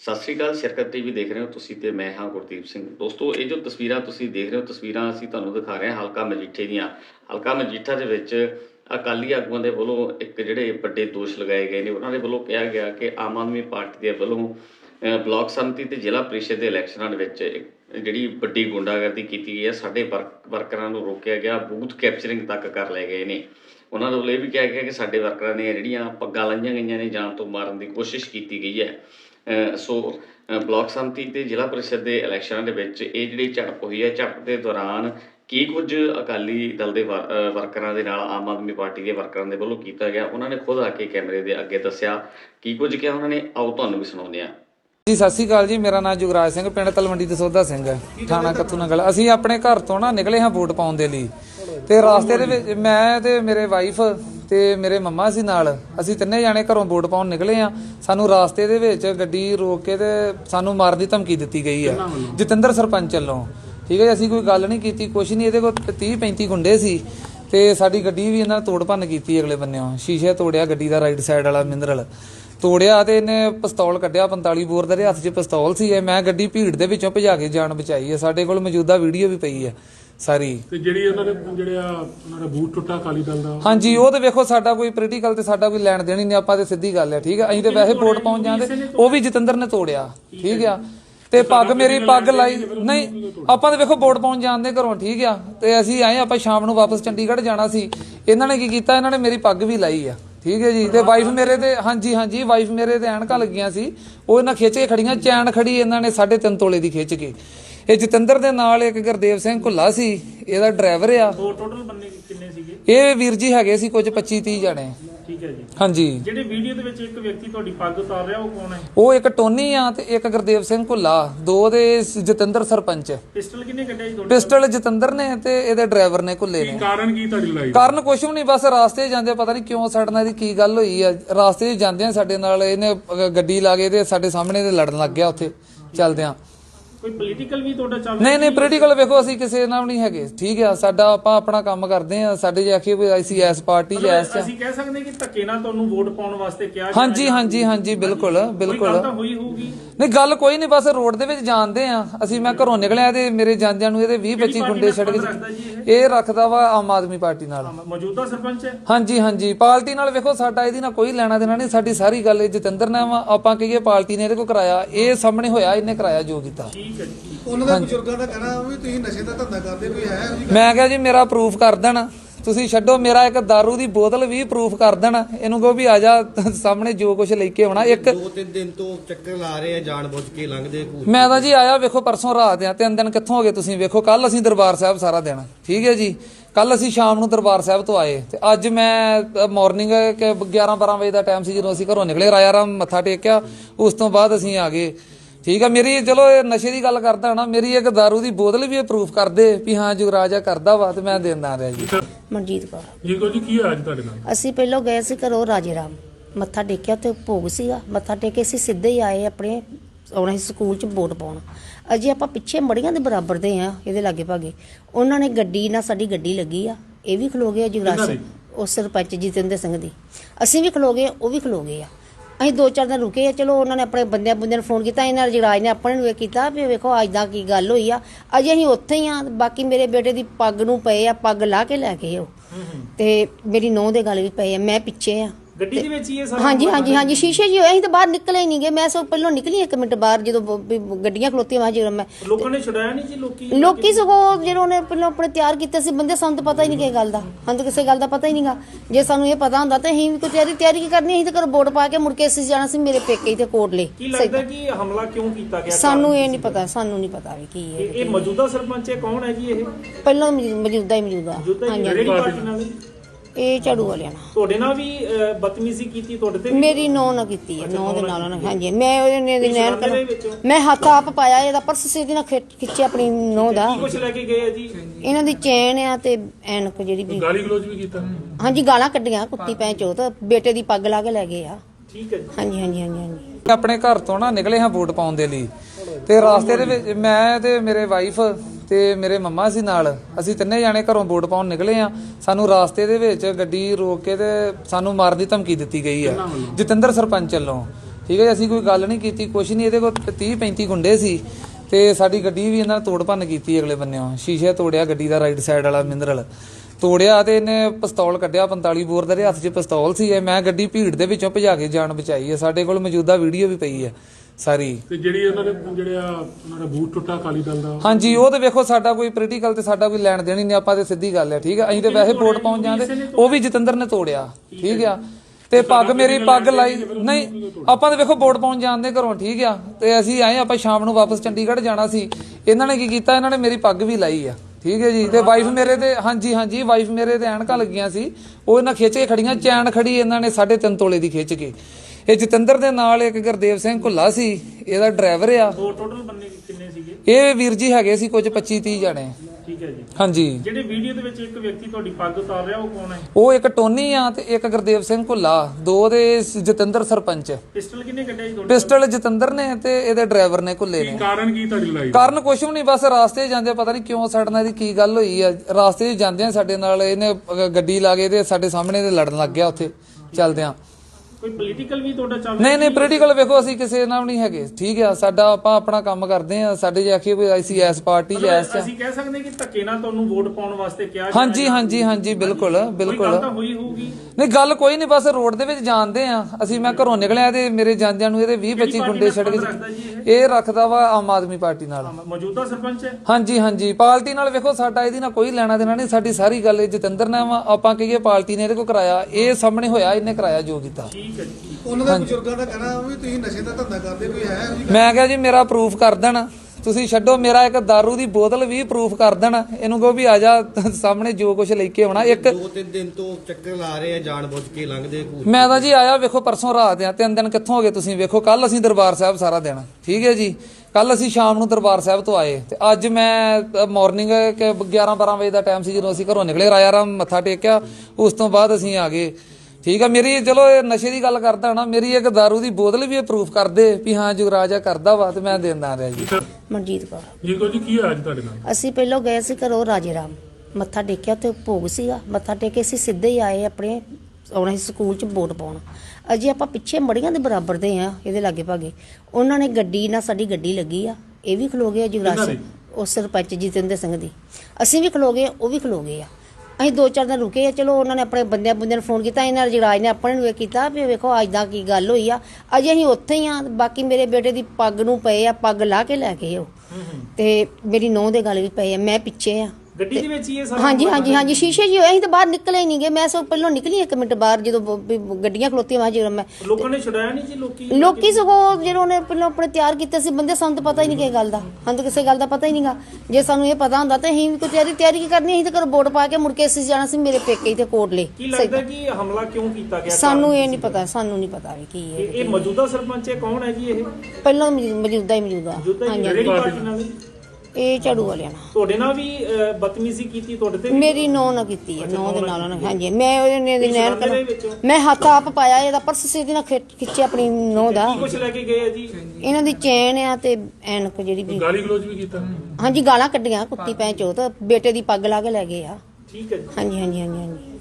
ਸਤਿ ਸ਼੍ਰੀ ਅਕਾਲ ਸ਼ਰਕਤ ਟੀਵੀ ਦੇਖ ਰਹੇ ਹੋ ਤੁਸੀਂ ਤੇ ਮੈਂ ਹਾਂ ਗੁਰਦੀਪ ਸਿੰਘ। ਦੋਸਤੋ ਇਹ ਜੋ ਤਸਵੀਰਾਂ ਤੁਸੀਂ ਦੇਖ ਰਹੇ ਹੋ ਤਸਵੀਰਾਂ ਅਸੀਂ ਤੁਹਾਨੂੰ ਦਿਖਾ ਰਹੇ ਹਾਂ ਹਲਕਾ ਮਜੀਠੇ ਦੀਆਂ। ਹਲਕਾ ਮਜੀਠਾ ਦੇ ਵਿੱਚ ਅਕਾਲੀ ਆਗੂਆਂ ਦੇ ਵੱਲੋਂ ਇੱਕ ਜਿਹੜੇ ਵੱਡੇ ਦੋਸ਼ ਲਗਾਏ ਗਏ ਨੇ ਉਹਨਾਂ ਦੇ ਵੱਲੋਂ ਕਿਹਾ ਗਿਆ ਕਿ ਆਮ ਆਦਮੀ ਪਾਰਟੀ ਦੇ ਵੱਲੋਂ ਅਹ, ਬਲਾਕ ਸੰਮਤੀ ਤੇ ਜ਼ਿਲ੍ਹਾ ਪ੍ਰੀਸ਼ਦ ਦੇ ਇਲੈਕਸ਼ਨਾਂ ਦੇ ਵਿੱਚ ਜਿਹੜੀ ਵੱਡੀ ਗੁੰਡਾਗਰਦੀ ਕੀਤੀ ਗਈ ਹੈ ਸਾਡੇ ਵਰਕ- ਵਰਕਰਾਂ ਨੂੰ ਰੋਕਿਆ ਗਿਆ ਬੂਥ ਕੈਪਚਰਿੰਗ ਤੱਕ ਕਰ ਲਏ ਗਏ ਨੇ। ਉਹਨਾਂ ਦੇ ਵੱਲੋਂ ਇਹ ਵੀ ਕਿਹਾ ਗਿਆ ਕਿ ਸਾਡੇ ਵਰਕਰਾਂ ਨੇ ਜਿਹੜੀਆਂ ਪੱਗਾਂ ਲਾਈਆਂ ਗਈਆਂ ਨੇ ਜਾਨ ਤੋਂ ਮਾਰਨ ਦੀ ਕੋਸ਼ਿਸ਼ ਕੀਤੀ ਗਈ ਹੈ। ਸੋ ਬਲਾਕ ਸੰਮਤੀ ਤੇ ਜ਼ਿਲ੍ਹਾ ਪ੍ਰੀਸ਼ਦ ਦੇ ਇਲੈਕਸ਼ਨਾਂ ਦੇ ਵਿੱਚ ਇਹ ਜਿਹੜੀ ਝੜਪ ਹੋਈ ਹੈ ਝੜਪ ਦੇ ਦੌਰਾਨ ਕੀ ਕੁਝ ਅਕਾਲੀ ਦਲ ਦੇ ਵਰਕਰਾਂ ਦੇ ਨਾਲ ਆਮ ਆਦਮੀ ਪਾਰਟੀ ਦੇ ਵਰਕਰਾਂ ਦੇ ਵੱਲੋਂ ਕੀਤਾ ਗਿਆ ਉਹਨਾਂ ਨੇ ਖੁਦ ਆ ਕੇ ਕੈਮਰੇ ਦੇ ਅੱਗੇ ਦੱਸਿਆ। ਕੀ ਕੁਝ ਕਿਹਾ ਉਹਨਾਂ ਨੇ? ਆਓ ਤੁਹਾਨੂੰ ਵੀ ਸੁਣਾਉਂਦੇ ਹਾਂ। ਜੀ ਸਤਿ ਸ੍ਰੀ ਅਕਾਲ ਜੀ ਮੇਰਾ ਨਾਮ ਜੁਗਰਾਜ ਸਿੰਘ ਪਿੰਡ ਤਲਵੰਡੀ ਦਸੌਦਾ ਸਿੰਘ ਹੈ। ਥਾਣਾ ਕੱਥੂ ਨਗਲ ਅਸੀਂ ਆਪਣੇ ਘਰ ਤੋਂ ਨਾ ਨਿਕਲੇ ਹਾਂ ਵੋਟ ਪਾਉਣ ਦੇ ਲਈ। ਤੇ ਰਾਸਤੇ ਦੇ ਵਿੱਚ ਮੈਂ ਤੇ ਮੇਰੇ ਵਾਈਫ ਤੇ ਮੇਰੇ ਮੰਮਾ ਸੀ ਨਾਲ। ਅਸੀਂ ਤਿੰਨੇ ਜਾਣੇ ਘਰੋਂ ਵੋਟ ਪਾਉਣ ਨਿਕਲੇ ਆ। ਸਾਨੂੰ ਰਾਸਤੇ ਦੇ ਵਿੱਚ ਗੱਡੀ ਰੋਕ ਕੇ ਤੇ ਸਾਨੂੰ ਮਾਰਨ ਦੀ ਧਮਕੀ ਦਿੱਤੀ ਗਈ ਹੈ ਜਤਿੰਦਰ ਸਰਪੰਚ ਵੱਲੋਂ। ਠੀਕ ਹੈ ਜੀ, ਅਸੀਂ ਕੋਈ ਗੱਲ ਨਹੀਂ ਕੀਤੀ ਕੁਛ ਨਹੀਂ। ਇਹਦੇ ਕੋਲ 30 35 ਗੁੰਡੇ ਸੀ ਤੇ ਸਾਡੀ ਗੱਡੀ ਵੀ ਇਹਨਾਂ ਨੇ ਤੋੜ ਭੰਨ ਕੀਤੀ ਅਗਲੇ ਬੰਨਿਓ। ਸ਼ੀਸ਼ੇ ਤੋੜਿਆ ਗੱਡੀ ਦਾ ਰਾਈਟ ਸਾਈਡ ਵਾਲਾ ਮਿੰਦਰਲ ਤੋੜਿਆ ਤੇ ਇਹਨੇ ਪਿਸਤੌਲ ਕੱਢਿਆ 45 ਬੋਰ ਦਾ ਹੱਥ 'ਚ ਪਿਸਤੌਲ ਸੀ ਇਹ। ਮੈਂ ਗੱਡੀ ਭੀੜ ਦੇ ਵਿੱਚੋਂ ਭਜਾ ਕੇ ਜਾਨ ਬਚਾਈ ਹੈ। ਸਾਡੇ ਕੋਲ ਮੌਜੂਦਾ ਵੀਡੀਓ ਵੀ ਪਈ ਹੈ। ਸਾਰੀ। ਤੇ ਜਿਹੜੀ ਉਹਨਾਂ ਦੇ ਜਿਹੜੇ ਆ ਉਹਨਾਂ ਦਾ ਬੂਟ ਟੁੱਟਾ ਅਕਾਲੀ ਦਲ ਦਾ। ਹਾਂਜੀ ਉਹ ਤੇ ਵੇਖੋ ਸਾਡਾ ਕੋਈ ਪੋਲੀਟੀਕਲ ਤੇ ਸਾਡਾ ਕੋਈ ਲੈਣ ਦੇਣ ਹੀ ਨਹੀਂ ਆਪਾਂ ਤੇ ਸਿੱਧੀ ਗੱਲ ਹੈ ਠੀਕ ਹੈ ਅਸੀਂ ਤੇ ਵੈਸੇ ਵੋਟ ਪਾਉਣ ਜਾਂਦੇ ਉਹ ਵੀ ਜਤਿੰਦਰ ਨੇ ਤੋੜਿਆ ਠੀਕ ਆ? ਤੇ ਪੱਗ ਮੇਰੀ ਪੱਗ ਲਾਈ ਨਹੀਂ ਆਪਾਂ ਤੇ ਵੇਖੋ ਵੋਟ ਪਾਉਣ ਜਾਂਦੇ ਘਰੋਂ ਠੀਕ ਆ? ਤੇ ਅਸੀਂ ਆਏ ਆਪਾਂ ਸ਼ਾਮ ਨੂੰ ਵਾਪਸ ਚੰਡੀਗੜ੍ਹ ਜਾਣਾ ਸੀ। ਇਹਨਾਂ ਨੇ ਕੀ ਕੀਤਾ? ਇਹਨਾਂ ਨੇ ਮੇਰੀ ਪੱਗ ਵੀ ਲਾਈ ਆ ਠੀਕ ਹੈ ਜੀ? ਤੇ ਵਾਈਫ ਮੇਰੇ ਤੇ ਹਾਂਜੀ ਹਾਂਜੀ ਵਾਈਫ ਮੇਰੇ ਤੇ ਐਨਕਾਂ ਲੱਗੀਆਂ ਸੀ। ਉਹ ਇਹਨਾਂ ਖਿੱਚ ਕੇ ਖੜੀਆਂ ਚੈਨ ਖੜੀ ਇਹਨਾਂ ਨੇ 3.5 ਤੋਲੇ ਦੀ ਖਿੱਚ ਕੇ। ਇਹ ਜਤਿੰਦਰ ਦੇ ਨਾਲ ਇੱਕ ਗੁਰਦੇਵ ਸਿੰਘ ਘੁੱਲਾ ਸੀ ਇਹਦਾ ਡਰਾਈਵਰ ਆ। ਹੋਰ ਟੋਟਲ ਬੰਨੇ ਕਿੰਨੇ ਸੀਗੇ? ਇਹ ਵੀਰ ਜੀ ਹੈਗੇ ਸੀ ਕੁਝ 25 30 ਜਣੇ। ਠੀਕ ਹੈ ਜੀ। ਹਾਂਜੀ। ਜਿਹੜੇ ਵੀਡੀਓ ਦੇ ਵਿੱਚ ਇੱਕ ਵਿਅਕਤੀ ਤੁਹਾਡੀ ਪੱਗ ਉਤਾਰ ਰਿਹਾ ਉਹ ਕੌਣ ਹੈ? ਉਹ ਇੱਕ ਟੋਨੀ ਆ ਤੇ ਇੱਕ ਗੁਰਦੇਵ ਸਿੰਘ ਘੁੱਲਾ। ਦੋ ਦੇ ਜਤਿੰਦਰ ਸਰਪੰਚ। ਪਿਸਟਲ ਕਿੰਨੇ ਕੱਢਿਆ ਜੀ ਤੁਹਾਡੇ ਪਿਸਟਲ ਜਤਿੰਦਰ ਨੇ ਤੇ ਇਹਦੇ ਡਰਾਈਵਰ ਨੇ ਘੁੱਲੇ ਨੇ। ਕਾਰਨ ਕੀ ਤੁਹਾਡੀ ਲੜਾਈ ਕਾਰਨ ਕੁਛ ਵੀ ਨਹੀਂ ਬਸ ਰਾਸਤੇ ਜਾਂਦੇ ਪਤਾ ਨਹੀਂ ਕਿਉਂ ਸਾਡੇ ਨਾਲ ਇਹਦੀ ਕੀ ਗੱਲ ਹੋਈ ਆ। ਰਾਸਤੇ ਜਾਂਦੇ ਸਾਡੇ ਨਾਲ ਇਹਨੇ ਗੱਡੀ ਲਾ ਕੇ ਤੇ ਸਾਡੇ ਸਾਹਮਣੇ ਤੇ ਲੜਨ ਲੱਗ ਗਿਆ ਉੱਥੇ। ਚੱਲਦਿਆਂ ਕੋਈ ਪੋਲੀਟੀਕਲ ਵੀ ਤੁਹਾਡਾ ਚੱਲ ਨਹੀਂ ਨਹੀਂ ਪੋਲੀਟੀਕਲ ਵੇਖੋ ਅਸੀਂ ਕਿਸੇ ਨਾਲ ਨਹੀਂ ਹੈਗੇ। ਠੀਕ ਆ ਸਾਡਾ ਆਪਾਂ ਆਪਣਾ ਕੰਮ ਕਰਦੇ ਆ ਸਾਡੇ ਜੇ ਆਖੀਏ ਕੋਈ ਆਈਸੀਐਸ ਪਾਰਟੀ ਜਾਂ ਐਸ ਅਸੀਂ ਕਹਿ ਸਕਦੇ ਕਿ ਧੱਕੇ ਨਾਲ ਤੁਹਾਨੂੰ ਵੋਟ ਪਾਉਣ ਵਾਸਤੇ ਕਿਹਾ ਹਾਂਜੀ ਹਾਂਜੀ ਹਾਂਜੀ ਬਿਲਕੁਲ ਬਿਲਕੁਲ ਗੱਲ ਤਾਂ ਹੋਈ ਹੋਊਗੀ। ਨਹੀਂ ਗੱਲ ਕੋਈ ਨਹੀਂ ਬਸ ਰੋਡ ਦੇ ਵਿੱਚ ਜਾਂਦੇ ਆ ਅਸੀਂ ਮੈਂ ਘਰੋਂ ਨਿਕਲਿਆ ਤੇ ਮੇਰੇ ਜਾਂਦਿਆਂ ਨੂੰ ਇਹਦੇ 20 25 ਗੁੰਡੇ ਛੱਡ ਕੇ ਇਹ? ਰੱਖਦਾ ਵਾ ਆਮ ਆਦਮੀ ਪਾਰਟੀ ਨਾਲ। ਮੌਜੂਦਾ ਸਰਪੰਚ ਹੈ? ਹਾਂਜੀ ਹਾਂਜੀ ਪਾਰਟੀ ਨਾਲ ਵੇਖੋ ਸਾਡਾ ਇਹਦੀ ਨਾਲ ਕੋਈ ਲੈਣਾ ਦੇਣਾ ਨਹੀਂ। ਸਾਡੀ ਸਾਰੀ ਗੱਲ ਜਤਿੰਦਰ ਨਾਲ ਆਪਾਂ ਕਹੀਏ ਪਾਰਟੀ ਨੇ ਇਹਦੇ ਕੋਲ ਕਰਾਇਆ ਇਹ ਸਾਹਮਣੇ ਹੋਇਆ ਇਹਨੇ ਕਰਾਇਆ ਜੋ ਕੀਤਾ। ਠੀਕ ਹੈ ਜੀ ਉਹਨਾਂ ਦਾ ਬਜ਼ੁਰਗਾਂ ਦਾ ਕਹਿਣਾ ਵੀ ਤੁਸੀਂ ਨਸ਼ੇ ਦਾ ਧੰਦਾ ਕਰਦੇ ਕੋਈ ਹੈ ਇਹੋ ਜਿਹੀ ਮੈਂ ਕਿਹਾ ਜੀ ਮੇਰਾ ਪ੍ਰੂਫ ਕਰ ਦੇਣ। ਤੁਸੀਂ ਛੱਡੋ ਮੇਰਾ ਇੱਕ दारू ਦੀ ਬੋਤਲ ਵੀ ਪ੍ਰੂਫ ਕਰ ਦੇਣ। ਇਹਨੂੰ ਕਹੋ ਵੀ ਆ ਜਾ ਸਾਹਮਣੇ ਜੋ ਕੁਝ ਲੈ ਕੇ ਆਉਣਾ। ਇੱਕ ਦੋ ਤਿੰਨ ਦਿਨ ਤੋਂ ਚੱਕਰ ਲਾ ਰਹੇ ਆ ਜਾਣ ਬੁੱਝ ਕੇ ਲੰਘਦੇ ਘੂਰ ਮੈਂ ਤਾਂ ਜੀ ਆਇਆ ਵੇਖੋ ਪਰਸੋਂ ਰਾਤ ਆ ਤਿੰਨ ਦਿਨ ਕਿੱਥੋਂ ਹੋ ਗਏ ਤੁਸੀਂ ਵੇਖੋ ਕੱਲ ਅਸੀਂ ਦਰਬਾਰ ਸਾਹਿਬ ਸਾਰਾ ਦਿਨ। ਠੀਕ ਹੈ ਜੀ? ਕੱਲ ਅਸੀਂ ਸ਼ਾਮ ਨੂੰ ਦਰਬਾਰ ਸਾਹਿਬ ਤੋਂ ਆਏ। ਤੇ ਅੱਜ ਮੈਂ ਮਾਰਨਿੰਗ 11 12 ਵਜੇ ਦਾ ਟਾਈਮ ਸੀ ਜਦੋਂ ਅਸੀਂ ਘਰੋਂ ਨਿਕਲੇ ਰਾਇਆ ਰਾਮ ਮੱਥਾ ਟੇਕਿਆ। ਉਸ ਤੋਂ ਬਾਅਦ ਅਸੀਂ ਆ ਗਏ। ਠੀਕ ਆ ਮੇਰੀ ਚਲੋ ਇਹ ਨਸ਼ੇ ਦੀ ਗੱਲ ਕਰਦਾ ਨਾ ਮੇਰੀ ਇੱਕ दारू ਦੀ ਬੋਤਲ ਵੀ ਪ੍ਰੂਫ ਕਰਦੇ ਵੀ ਹਾਂ ਜੁਗਰਾਜਾ ਕਰਦਾ ਵਾ ਤੇ ਮੈਂ ਦੇਂਦਾ ਰਿਹਾ ਜੀ। ਮਨਜੀਤ ਕੌਰ। ਜੀ ਕੋ ਜੀ ਕੀ ਹੋਇਆ ਅੱਜ ਤੁਹਾਡੇ ਨਾਲ? ਅਸੀਂ ਪਹਿਲਾਂ ਗਏ ਸੀ ਘਰੋਂ ਰਾਜੇ ਰਾਮ। ਮੱਥਾ ਟੇਕਿਆ ਤੇ ਭੋਗ ਸੀਗਾ। ਮੱਥਾ ਟੇਕੇ ਅਸੀਂ ਸਿੱਧੇ ਹੀ ਆਏ ਆਪਣੇ ਆਉਣਾ ਸੀ ਸਕੂਲ ਚ ਵੋਟ ਪਾਉਣ। ਅਜੇ ਆਪਾਂ ਪਿੱਛੇ ਮੜੀਆਂ ਦੇ ਬਰਾਬਰ ਦੇ ਆ ਇਹਦੇ ਲਾਗੇ ਭਾਗੇ। ਉਹਨਾਂ ਨੇ ਗੱਡੀ ਨਾਲ ਸਾਡੀ ਗੱਡੀ ਲੱਗੀ ਆ ਇਹ ਵੀ ਖਲੋ ਗਏ ਆ ਜੁਗਰਾਜ ਸਿੰਘ ਉਹ ਸਰਪੰਚ ਜਤਿੰਦਰ ਸਿੰਘ ਦੀ। ਅਸੀਂ ਵੀ ਖਲੋ ਗਏ ਉਹ ਵੀ ਖਲੋ ਗਏ ਆ। ਅਸੀਂ ਦੋ ਚਾਰ ਦਿਨ ਰੁਕੇ ਆ ਚਲੋ ਉਹਨਾਂ ਨੇ ਆਪਣੇ ਬੰਦਿਆਂ ਬੰਦਿਆਂ ਨੂੰ ਫੋਨ ਕੀਤਾ ਇਹਨਾਂ ਜਗਰਾਜ ਨੇ ਆਪਣੇ ਨੂੰ ਇਹ ਕੀਤਾ ਵੀ ਵੇਖੋ ਅੱਜ ਦਾ ਕੀ ਗੱਲ ਹੋਈ ਆ। ਅਜੇ ਅਸੀਂ ਉੱਥੇ ਹੀ ਆ ਬਾਕੀ ਮੇਰੇ ਬੇਟੇ ਦੀ ਪੱਗ ਨੂੰ ਪਏ ਆ ਪੱਗ ਲਾ ਕੇ ਲੈ ਗਏ ਉਹ। ਤੇ ਮੇਰੀ ਨੌਂ ਦੇ ਗਲ ਵੀ ਪਏ ਆ ਮੈਂ ਪਿੱਛੇ ਆ। ਗੱਡੀ ਦੇ ਵਿੱਚ ਹੀ ਇਹ ਸਾਰਾ ਹਾਂਜੀ ਹਾਂਜੀ ਹਾਂਜੀ ਸ਼ੀਸ਼ੇ ਜੀ ਅਸੀਂ ਤਾਂ ਬਾਹਰ ਨਿਕਲੇ ਹੀ ਨਹੀਂ ਗਏ। ਮੈਂ ਸੋ ਪਹਿਲਾਂ ਨਿਕਲੀ ਇੱਕ ਮਿੰਟ ਬਾਹਰ ਜਦੋਂ ਬ- ਵੀ ਗੱਡੀਆਂ ਖਲੋਤੀਆਂ ਮੈਂ ਜਦੋਂ ਮੈਂ ਲੋਕਾਂ ਨੇ ਛੁਡਾਇਆ ਨਹੀਂ ਜੀ ਲੋਕੀ? ਲੋਕੀ ਸਗੋਂ ਜਦੋਂ ਉਹਨੇ ਪਹਿਲਾਂ ਆਪਣੇ ਤਿਆਰ ਕੀਤੇ ਸੀ ਬੰਦੇ ਸਾਨੂੰ ਤਾਂ ਪਤਾ ਹੀ ਨਹੀਂ ਕਿਸੇ ਗੱਲ ਦਾ। ਸਾਨੂੰ ਤਾਂ ਕਿਸੇ ਗੱਲ ਦਾ ਪਤਾ ਹੀ ਨਹੀਂਗਾ ਜੇ ਸਾਨੂੰ ਇਹ ਪਤਾ ਹੁੰਦਾ ਤਾਂ ਅਸੀਂ ਵੀ ਕੋਈ ਤਿਆਰੀ ਤਿਆਰੀ ਕੀ ਕਰਨੀ ਅਸੀਂ ਤਾਂ ਘਰੋਂ ਵੋਟ ਪਾ ਕੇ ਮੁੜ ਕੇ ਅਸੀਂ ਜਾਣਾ ਸੀ ਮੇਰੇ ਪੇਕੇ ਹੀ ਤੇ ਕੋਟਲੇ ਕੀ ਲੱਗਦਾ ਕਿ ਇਹ ਹਮਲਾ ਕਿਉਂ ਕੀਤਾ ਗਿਆ? ਸਾਨੂੰ ਇਹ ਨਹੀਂ ਪਤਾ ਸਾਨੂੰ ਨਹੀਂ ਪਤਾ ਵੀ ਕੀ ਹੈ ਇਹ ਇਹ ਮੌਜੂਦਾ ਸਰਪੰਚ ਹੈ ਕੌਣ ਹੈ ਜੀ ਇਹ? ਪਹਿਲਾਂ ਮੌਜੂ- ਮੌਜੂਦਾ ਹੀ ਮੌਜੂਦਾ। ਮੌਜੂਦਾ ਹੀ ਕਿਹੜੀ ਪਾਰਟੀ ਨਾਲ ਹੈ? ਇਹ ਝਾੜੂ ਵਾਲਿਆਂ ਨਾਲ। ਤੁਹਾਡੇ ਨਾਲ ਵੀ ਅਹ, ਬਦਤਮੀਜ਼ੀ ਕੀਤੀ ਤੁਹਾਡੇ ਤੇ ਵੀ? ਮੇਰੀ ਨੌ ਨਾ ਕੀਤੀ ਹੈ ਨੌ ਦੇ ਨਾਲ ਉਹਨੇ ਹਾਂਜੀ ਮੈਂ ਉਹਦੇ ਨੇ ਨੈਣ ਸ਼ਰਾਬੇ ਦੇ ਵਿੱਚੋਂ? ਕਰ ਮੈਂ ਹੱਥ ਆਪ ਪਾਇਆ ਇਹਦਾ ਪਰਸ ਸਿੱਧੀ ਨਾਲ ਖਿੱਚ- ਖਿੱਚਿਆ ਆਪਣੀ ਨੌ ਦਾ। ਕੀ ਕੁਛ ਲੈ ਕੇ ਗਏ ਆ ਜੀ? ਇਹਨਾਂ ਦੀ ਚੈਨ ਆ ਤੇ ਐਨਕ ਜਿਹੜੀ ਵੀ। ਗਾਲੀ ਗਲੋਚ ਵੀ ਕੀਤਾ। ਹਾਂਜੀ ਗਾਲਾਂ ਕੱਢੀਆਂ ਕੁੱਤੀ ਪੈਂ ਚੋਤ ਬੇਟੇ ਦੀ ਪੱਗ ਲਾ ਕੇ ਲੈ ਗਏ ਆ। ਠੀਕ ਹੈ ਜੀ। ਹਾਂਜੀ ਹਾਂਜੀ ਹਾਂਜੀ ਹਾਂਜੀ। ਆਪਣੇ ਘਰ ਤੋਂ ਨਾ ਨਿਕਲੇ ਹਾਂ ਵੋਟ ਪਾਉਣ ਦੇ ਲਈ। ਤੇ ਰਾਸਤੇ ਦੇ ਵਿੱਚ ਮੈਂ ਤੇ ਮੇਰੇ ਵਾਈਫ ਤੇ ਮੇਰੇ ਮੰਮਾ ਸੀ ਨਾਲ। ਅਸੀਂ ਤਿੰਨੇ ਜਾਣੇ ਘਰੋਂ ਵੋਟ ਪਾਉਣ ਨਿਕਲੇ ਆ। ਸਾਨੂੰ ਰਾਸਤੇ ਦੇ ਵਿੱਚ ਗੱਡੀ ਰੋਕ ਕੇ ਤੇ ਸਾਨੂੰ ਮਾਰਨ ਦੀ ਧਮਕੀ ਦਿੱਤੀ ਗਈ ਹੈ ਜਤਿੰਦਰ ਸਰਪੰਚ ਵੱਲੋਂ। ਠੀਕ ਹੈ ਜੀ, ਅਸੀਂ ਕੋਈ ਗੱਲ ਨਹੀਂ ਕੀਤੀ ਕੁਛ ਨਹੀਂ। ਇਹਦੇ ਕੋਲ 30 35 ਗੁੰਡੇ ਸੀ ਤੇ ਸਾਡੀ ਗੱਡੀ ਵੀ ਇਹਨਾਂ ਨੇ ਤੋੜ ਭੰਨ ਕੀਤੀ ਅਗਲੇ ਬੰਨਿਓ। ਸ਼ੀਸ਼ੇ ਤੋੜਿਆ ਗੱਡੀ ਦਾ ਰਾਈਟ ਸਾਈਡ ਵਾਲਾ ਮਿੰਦਰਲ। ਤੋੜਿਆ ਤੇ ਇਹਨੇ ਪਿਸਤੌਲ ਕੱਢਿਆ 45 ਬੋਰ ਦਾ ਹੱਥ 'ਚ ਪਿਸਤੌਲ ਸੀ। ਇਹ ਮੈਂ ਗੱਡੀ ਭੀੜ ਦੇ ਵਿੱਚੋਂ ਭਜਾ ਕੇ ਜਾਨ ਬਚਾਈ ਹੈ ਸਾਡੇ ਕੋਲ ਮੌਜੂਦਾ ਵੀਡੀਓ ਵੀ ਪਈ ਹੈ ਸਾਰੀ। ਤੇ ਜਿਹੜੀ ਉਹਨਾਂ ਦੇ ਜਿਹੜਿਆ ਉਹਨਾਂ ਦਾ ਬੂਟ ਟੁੱਟਾ ਅਕਾਲੀ ਦਲ ਦਾ? ਹਾਂਜੀ ਉਹ ਤੇ ਵੇਖੋ ਸਾਡਾ ਕੋਈ ਪੋਲੀਟੀਕਲ ਤੇ ਸਾਡਾ ਕੋਈ ਲੈਣ ਦੇਣ ਹੀ ਨਹੀਂ ਆਪਾਂ ਤੇ ਸਿੱਧੀ ਗੱਲ ਹੈ ਠੀਕ ਹੈ ਅਸੀਂ ਤੇ ਵੈਸੇ ਵੋਟ ਪਾਉਣ ਜਾਂਦੇ ਉਹ ਵੀ ਜਤਿੰਦਰ ਨੇ ਤੋੜਿਆ ਠੀਕ ਆ? ਤੇ ਪੱਗ ਮੇਰੀ ਪੱਗ ਲਾਈ ਨਹੀਂ ਆਪਾਂ ਤੇ ਵੇਖੋ ਵੋਟ ਪਾਉਣ ਜਾਂਦੇ ਘਰੋਂ ਠੀਕ ਆ? ਤੇ ਅਸੀਂ ਆਏ ਆਪਾਂ ਸ਼ਾਮ ਨੂੰ ਵਾਪਸ ਚੰਡੀਗੜ੍ਹ ਜਾਣਾ ਸੀ। ਇਹਨਾਂ ਨੇ ਕੀ ਕੀਤਾ? ਇਹਨਾਂ ਨੇ ਮੇਰੀ ਪੱਗ ਵੀ ਲਾਈ ਆ ਠੀਕ ਹੈ ਜੀ? ਤੇ ਵਾਈਫ ਮੇਰੇ ਤੇ ਹਾਂਜੀ ਹਾਂਜੀ ਵਾਈਫ ਮੇਰੇ ਤੇ ਐਨਕਾਂ ਲੱਗੀਆਂ ਸੀ। ਉਹ ਇਹਨਾਂ ਖਿੱਚ ਕੇ ਖੜੀਆਂ ਚੈਨ ਖੜੀ ਇਹਨਾਂ ਨੇ 3.5 ਤੋਲੇ ਦੀ ਖਿੱਚ ਕੇ। ਇਹ ਜਤਿੰਦਰ ਦੇ ਨਾਲ ਇੱਕ ਗੁਰਦੇਵ ਸਿੰਘ ਘੁੱਲਾ ਸੀ ਇਹਦਾ ਡਰਾਈਵਰ ਆ। ਦੋ ਟੋਟਲ ਬੰਦੇ ਕਿੰਨੇ ਸੀਗੇ? ਇਹ ਵੀਰ ਜੀ ਹੈਗੇ ਸੀ ਕੁਝ 25 30 ਜਣੇ। ਠੀਕ ਹੈ ਜੀ। ਹਾਂਜੀ। ਜਿਹੜੇ ਵੀਡੀਓ ਦੇ ਵਿੱਚ ਇੱਕ ਵਿਅਕਤੀ ਤੁਹਾਡੀ ਪੱਗ ਉਤਾਰ ਰਿਹਾ ਉਹ ਕੌਣ ਹੈ? ਉਹ ਇੱਕ ਟੋਨੀ ਆ ਤੇ ਇੱਕ ਗੁਰਦੇਵ ਸਿੰਘ ਘੁੱਲਾ ਦੋ ਦੇ ਜਤਿੰਦਰ ਸਰਪੰਚ। ਪਿਸਟਲ ਕਿੰਨੇ ਕੱਢਿਆ ਜੀ ਤੁਹਾਡੇ ਪਿਸਟਲ ਜਤਿੰਦਰ ਨੇ ਤੇ ਇਹਦੇ ਡਰਾਈਵਰ ਨੇ ਘੁੱਲੇ ਨੇ। ਕਾਰਨ ਕੀ ਤੁਹਾਡੀ ਲੜਾਈ? ਕਾਰਨ ਕੁਛ ਵੀ ਨਹੀਂ ਬਸ ਰਾਸਤੇ ਜਾਂਦੇ ਪਤਾ ਨਹੀਂ ਕਿਉਂ ਸਾਡੇ ਨਾਲ ਇਹਦੀ ਕੀ ਗੱਲ ਹੋਈ ਆ। ਰਾਸਤੇ 'ਚ ਜਾਂਦਿਆਂ ਸਾਡੇ ਨਾਲ ਇਹਨੇ ਗੱਡੀ ਲਾ ਕੇ ਤੇ ਸਾਡੇ ਸਾਹਮਣੇ ਤੇ ਲੜਨ ਲੱਗ ਗਿਆ ਉੱਥੇ। ਚੱਲਦਿਆਂ ਕੋਈ ਪੋਲੀਟੀਕਲ ਵੀ ਤੁਹਾਡਾ ਚੱਲ ਨਹੀਂ ਨਹੀਂ ਪੋਲੀਟੀਕਲ ਵੇਖੋ ਅਸੀਂ ਕਿਸੇ ਨਾਲ ਨਹੀਂ ਹੈਗੇ। ਠੀਕ ਆ ਸਾਡਾ ਆਪਾਂ ਆਪਣਾ ਕੰਮ ਕਰਦੇ ਆ। ਸਾਡੇ ਜੇ ਆਖੀਏ ਕੋਈ ਆਈਸੀਐਸ ਪਾਰਟੀ ਜਾਂ ਐਸ ਅਸੀਂ ਕਹਿ ਸਕਦੇ ਕਿ ਧੱਕੇ ਨਾਲ ਤੁਹਾਨੂੰ ਵੋਟ ਪਾਉਣ ਵਾਸਤੇ ਕਿਹਾ ਹਾਂਜੀ ਹਾਂਜੀ ਹਾਂਜੀ ਬਿਲਕੁਲ ਕੋਈ ਬਿਲਕੁਲ ਗੱਲ ਤਾਂ ਹੋਈ ਹੋਊਗੀ। ਨਹੀਂ ਗੱਲ ਕੋਈ ਨਹੀਂ ਬਸ ਰੋਡ ਦੇ ਵਿੱਚ ਜਾਂਦੇ ਆ। ਅਸੀਂ ਮੈਂ ਘਰੋਂ ਨਿਕਲਿਆ ਤੇ ਮੇਰੇ ਜਾਂਦਿਆਂ ਨੂੰ ਇਹਦੇ 20 25 ਗੁੰਡੇ ਛੱਡ ਕੇ ਇਹ? ਰੱਖਦਾ ਵਾ ਆਮ ਆਦਮੀ ਪਾਰਟੀ ਨਾਲ। ਮੌਜੂਦਾ ਸਰਪੰਚ ਹੈ? ਹਾਂਜੀ ਹਾਂਜੀ। ਪਾਰਟੀ ਨਾਲ ਵੇਖੋ ਸਾਡਾ ਇਹਦੀ ਨਾਲ ਕੋਈ ਲੈਣਾ ਦੇਣਾ ਨਹੀਂ। ਸਾਡੀ ਸਾਰੀ ਗੱਲ ਜਤਿੰਦਰ ਨਾਲ ਵਾ। ਆਪਾਂ ਕਹੀਏ ਪਾਰਟੀ ਨੇ ਇਹਦੇ ਕੋਲ ਕਰਾਇਆ। ਇਹ ਸਾਹਮਣੇ ਹੋਇਆ ਇਹਨੇ ਕਰਾਇਆ ਜੋ ਕੀਤਾ। ਠੀਕ ਹੈ ਜੀ ਉਹਨਾਂ ਦਾ ਬਜ਼ੁਰਗਾਂ ਦਾ ਕਹਿਣਾ ਵੀ ਤੁਸੀਂ ਨਸ਼ੇ ਦਾ ਧੰਦਾ ਕਰਦੇ ਕੋਈ ਹੈ ਮੈਂ ਕਿਹਾ ਜੀ ਮੇਰਾ ਪ੍ਰੂਫ ਕਰ ਦੇਣ। ਤੁਸੀਂ ਛੱਡੋ ਮੇਰਾ ਇੱਕ दारू ਦੀ ਬੋਤਲ ਵੀ ਪ੍ਰੂਫ ਕਰ ਦੇਣ। ਇਹਨੂੰ ਕਹੋ ਵੀ ਆ ਜਾ ਸਾਹਮਣੇ ਜੋ ਕੁਝ ਲੈ ਕੇ ਆਉਣਾ। ਇੱਕ ਦੋ ਤਿੰਨ ਦਿਨ ਤੋਂ ਚੱਕਰ ਲਾ ਰਹੇ ਆ ਜਾਣ ਬੁੱਝ ਕੇ ਲੰਘਦੇ ਘੂਰ ਮੈਂ ਤਾਂ ਜੀ। ਆਇਆ ਵੇਖੋ ਪਰਸੋਂ ਰਾਤ ਆ। ਤਿੰਨ ਦਿਨ ਕਿੱਥੋਂ ਹੋ ਗਏ ਤੁਸੀਂ? ਵੇਖੋ ਕੱਲ ਅਸੀਂ ਦਰਬਾਰ ਸਾਹਿਬ ਸਾਰਾ ਦਿਨ। ਠੀਕ ਹੈ ਜੀ? ਕੱਲ ਅਸੀਂ ਸ਼ਾਮ ਨੂੰ ਦਰਬਾਰ ਸਾਹਿਬ ਤੋਂ ਆਏ। ਤੇ ਅੱਜ ਮੈਂ ਮਾਰਨਿੰਗ 11 12 ਵਜੇ ਦਾ ਟਾਈਮ ਸੀ ਜਦੋਂ ਅਸੀਂ ਘਰੋਂ ਨਿਕਲੇ ਰਾਇਆ ਰਾਮ ਮੱਥਾ ਟੇਕਿਆ। ਉਸ ਤੋਂ ਬਾਅਦ ਅਸੀਂ ਆ ਗਏ। ਠੀਕ ਆ ਮੇਰੀ ਚਲੋ ਇਹ ਨਸ਼ੇ ਦੀ ਗੱਲ ਕਰਦਾ ਨਾ ਮੇਰੀ ਇੱਕ दारू ਦੀ ਬੋਤਲ ਵੀ ਇਹ ਪ੍ਰੂਫ ਕਰਦੇ ਵੀ ਹਾਂ ਜੁਗਰਾਜ ਆ ਕਰਦਾ ਵਾ ਤੇ ਮੈਂ ਦੇਂਦਾ ਰਿਹਾ ਜੀ। ਮਨਜੀਤ ਕੌਰ। ਜੀ ਕੋ ਜੀ ਕੀ ਹੋਇਆ ਅੱਜ ਤੁਹਾਡੇ ਨਾਲ? ਅਸੀਂ ਪਹਿਲਾਂ ਗਏ ਸੀ ਘਰੋਂ ਰਾਜੇ ਰਾਮ। ਮੱਥਾ ਟੇਕਿਆ ਤੇ ਭੋਗ ਸੀਗਾ। ਮੱਥਾ ਟੇਕੇ ਅਸੀਂ ਸਿੱਧੇ ਹੀ ਆਏ ਆਪਣੇ ਆਉਣਾ ਸੀ ਸਕੂਲ ਚ ਵੋਟ ਪਾਉਣ। ਅਜੇ ਆਪਾਂ ਪਿੱਛੇ ਮੜੀਆਂ ਦੇ ਬਰਾਬਰ ਦੇ ਆ ਇਹਦੇ ਲਾਗੇ ਭਾਗੇ। ਉਹਨਾਂ ਨੇ ਗੱਡੀ ਨਾਲ ਸਾਡੀ ਗੱਡੀ ਲੱਗੀ ਆ। ਇਹ ਵੀ ਖਲੋ ਗਏ ਆ ਯੁਵਰਾਜ ਸਿੰਘ ਉਹ ਸਰਪੰਚ ਜਤਿੰਦਰ ਸਿੰਘ ਦੀ। ਅਸੀਂ ਵੀ ਖਲੋ ਗਏ ਉਹ ਵੀ ਖਲੋ ਗਏ ਆ। ਅਸੀਂ ਦੋ ਚਾਰ ਦਿਨ ਰੁਕੇ ਆ ਚਲੋ ਉਹਨਾਂ ਨੇ ਆਪਣੇ ਬੰਦਿਆਂ ਬੰਦਿਆਂ ਨੂੰ ਫੋਨ ਕੀਤਾ ਇਹਨਾਂ ਜਗਰਾਜ ਨੇ ਆਪਣੇ ਨੂੰ ਇਹ ਕੀਤਾ ਵੀ ਵੇਖੋ ਅੱਜ ਦਾ ਕੀ ਗੱਲ ਹੋਈ ਆ। ਅਜੇ ਅਸੀਂ ਉੱਥੇ ਹੀ ਆ ਬਾਕੀ ਮੇਰੇ ਬੇਟੇ ਦੀ ਪੱਗ ਨੂੰ ਪਏ ਆ ਪੱਗ ਲਾ ਕੇ ਲੈ ਗਏ ਉਹ। ਤੇ ਮੇਰੀ ਨੌਂ ਦੇ ਗੱਲ ਵੀ ਪਏ ਆ ਮੈਂ ਪਿੱਛੇ ਆ। ਗੱਡੀ ਦੇ ਵਿੱਚ ਹੀ ਇਹ ਸਾਰਾ ਹਾਂਜੀ ਹਾਂਜੀ ਹਾਂਜੀ ਸ਼ੀਸ਼ੇ ਜੀ ਹੋਏ ਅਸੀਂ ਤਾਂ ਬਾਹਰ ਨਿਕਲੇ ਹੀ ਨਹੀਂਗੇ ਮੈਂ ਸੋ ਪਹਿਲਾਂ ਨਿਕਲੀ ਇੱਕ ਮਿੰਟ ਬਾਹਰ ਜਦੋਂ ਬ- ਵੀ ਗੱਡੀਆਂ ਖਲੋਤੀਆਂ ਮੈਂ ਜਦੋਂ ਮੈਂ ਲੋਕਾਂ ਨੇ ਛੁਡਾਇਆ ਨਹੀਂ ਜੀ ਲੋਕੀ? ਲੋਕੀ ਸਗੋਂ ਜਿਹੜੇ ਉਹਨੇ ਪਹਿਲਾਂ ਆਪਣੇ ਤਿਆਰ ਕੀਤੇ ਸੀ ਬੰਦੇ ਸਾਨੂੰ ਤਾਂ ਪਤਾ ਹੀ ਨਹੀਂ ਕਿਸੇ ਗੱਲ ਦਾ। ਸਾਨੂੰ ਤਾਂ ਕਿਸੇ ਗੱਲ ਦਾ ਪਤਾ ਹੀ ਨਹੀਂਗਾ ਜੇ ਸਾਨੂੰ ਇਹ ਪਤਾ ਹੁੰਦਾ ਤਾਂ ਅਸੀਂ ਵੀ ਕੋਈ ਤਿਆਰੀ ਤਿਆਰੀ ਕੀ ਕਰਨੀ ਅਸੀਂ ਤਾਂ ਘਰੋਂ ਵੋਟ ਪਾ ਕੇ ਮੁੜ ਕੇ ਅਸੀਂ ਜਾਣਾ ਸੀ ਮੇਰੇ ਪੇਕੇ ਤੇ ਕੋਟਲੇ ਕੀ ਲੱਗਦਾ ਕਿ ਇਹ ਹਮਲਾ ਕਿਉਂ ਕੀਤਾ ਗਿਆ? ਸਾਨੂੰ ਇਹ ਨਹੀਂ ਪਤਾ ਸਾਨੂੰ ਨਹੀਂ ਪਤਾ ਵੀ ਕੀ ਹੈ ਇਹ ਇਹ ਮੌਜੂਦਾ ਸਰਪੰਚ ਹੈ ਕੌਣ ਹੈ ਜੀ ਇਹ? ਪਹਿਲਾਂ ਮੌਜੂ- ਮੌਜੂਦਾ ਹੀ ਮੌਜੂਦਾ। ਮੌਜੂਦਾ ਹੀ ਹਾਂਜੀ ਕਿਹੜੀ ਪਾਰਟੀ ਨਾਲ ਹੈ? ਇਹ ਝਾੜੂ ਵਾਲਿਆਂ ਨਾਲ। ਤੁਹਾਡੇ ਨਾਲ ਵੀ ਅਹ, ਬਦਤਮੀਜ਼ੀ ਕੀਤੀ ਤੁਹਾਡੇ ਤੇ ਵੀ? ਮੇਰੀ ਨੌ ਨਾ ਕੀਤੀ ਹੈ ਨੌ ਦੇ ਨਾਲ। ਉਹਨੇ ਹਾਂਜੀ ਮੈਂ ਉਹਨੇ ਦੀ ਦੇ ਵਿੱਚੋਂ? ਮੈਂ ਹੱਥ ਆਪ ਪਾਇਆ ਇਹਦਾ ਪਰਸ ਸਿੱਧੀ ਨਾਲ ਖਿੱਚ- ਖਿੱਚਿਆ ਆਪਣੀ ਨੌ ਦਾ। ਕੀ ਕੁਛ ਲੈ ਕੇ ਗਏ ਆ ਜੀ? ਇਹਨਾਂ ਦੀ ਚੈਨ ਆ ਤੇ ਐਨਕ ਜਿਹੜੀ ਵੀ ਗਾਲੀ ਗਲੋਚ ਵੀ ਕੀਤਾ। ਹਾਂਜੀ ਗਾਲਾਂ ਕੱਢੀਆਂ ਕੁੱਤੀ ਪੈ ਚੋਤ ਬੇਟੇ ਦੀ ਪੱਗ ਲਾ ਕੇ ਲੈ ਗਏ ਆ। ਠੀਕ ਹੈ ਜੀ। ਹਾਂਜੀ ਹਾਂਜੀ ਹਾਂਜੀ ਹਾਂਜੀ।